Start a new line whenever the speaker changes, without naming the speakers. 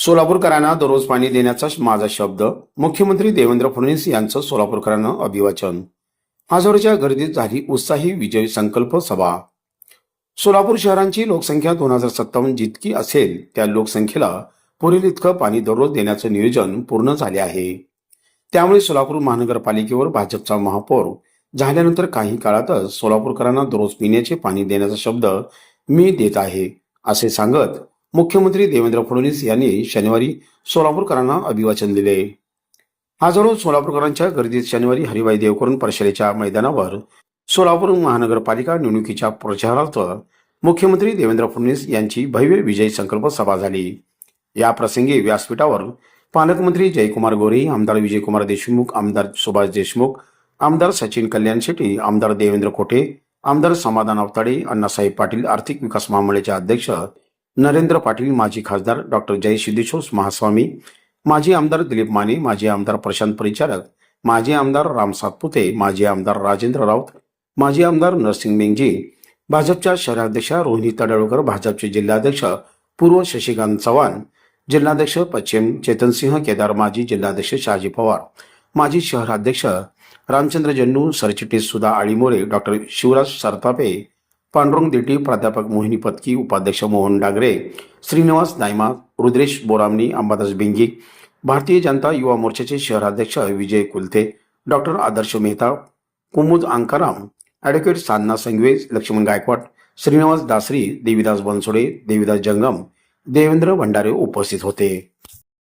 सोलापूरकरांना दररोज पाणी देण्याचा माझा शब्द मुख्यमंत्री देवेंद्र फडणवीस यांचं सोलापूरकरांना अभिवाचन. आजवरच्या गर्दीत झाली उत्साही विजय संकल्प सभा. सोलापूर शहरांची लोकसंख्या दोन हजार सत्तावन्न जितकी असेल त्या लोकसंख्येला पुरेल इतकं पाणी दररोज देण्याचं नियोजन पूर्ण झाले आहे. त्यामुळे सोलापूर महानगरपालिकेवर भाजपचा महापौर झाल्यानंतर काही काळातच सोलापूरकरांना दररोज पिण्याचे पाणी देण्याचा शब्द मी देत आहे असे सांगत मुख्यमंत्री देवेंद्र फडणवीस यांनी शनिवारी सोलापूरकरांना अभिवाचन दिले. हजारो सोलापूरकरांच्या गर्दीत शनिवारी हरिभाई देवकरण परिषदेच्या मैदानावर सोलापूर महानगरपालिका निवडणुकीच्या प्रचारार्थ मुख्यमंत्री देवेंद्र फडणवीस यांची भव्य विजय संकल्प सभा झाली. या प्रसंगी व्यासपीठावर पालकमंत्री जयकुमार गोरे आमदार विजयकुमार देशमुख आमदार सुभाष देशमुख आमदार सचिन कल्याण शेट्टी आमदार देवेंद्र कोठे आमदार समाधान अवताडे अण्णासाहेब पाटील आर्थिक विकास महामंडळाचे अध्यक्ष नरेंद्र पाटील माजी खासदार डॉक्टर जय सिद्धेश्वर महास्वामी माजी आमदार दिलीप माने माजी आमदार प्रशांत परिचारक माजी आमदार राम सातपुते माजी आमदार राजेंद्र राऊत माजी आमदार नरसिंग मेंगजी भाजपच्या शहराध्यक्षा रोहिणी तडळकर भाजपचे जिल्हाध्यक्ष पूर्व शशिकांत चव्हाण जिल्हाध्यक्ष पश्चिम चेतनसिंह केदार माजी जिल्हाध्यक्ष शहाजी पवार माजी शहराध्यक्ष रामचंद्र जन्नू सरचिटणीस सुधा आळीमोरे डॉक्टर शिवराज सरतापे पांडुरंग देठी प्राध्यापक मोहिनी पत्की उपाध्यक्ष मोहन डागरे श्रीनिवास नायमा रुद्रेश बोरामनी अंबादास बिंगी भारतीय जनता युवा मोर्चाचे शहराध्यक्ष विजय कुलते डॉक्टर आदर्श मेहता कुमुद अंकाराम ॲडव्होकेट साधना संगवे लक्ष्मण गायकवाड श्रीनिवास दासरी देविदास बनसोडे देविदास जंगम देवेंद्र भंडारे उपस्थित होते.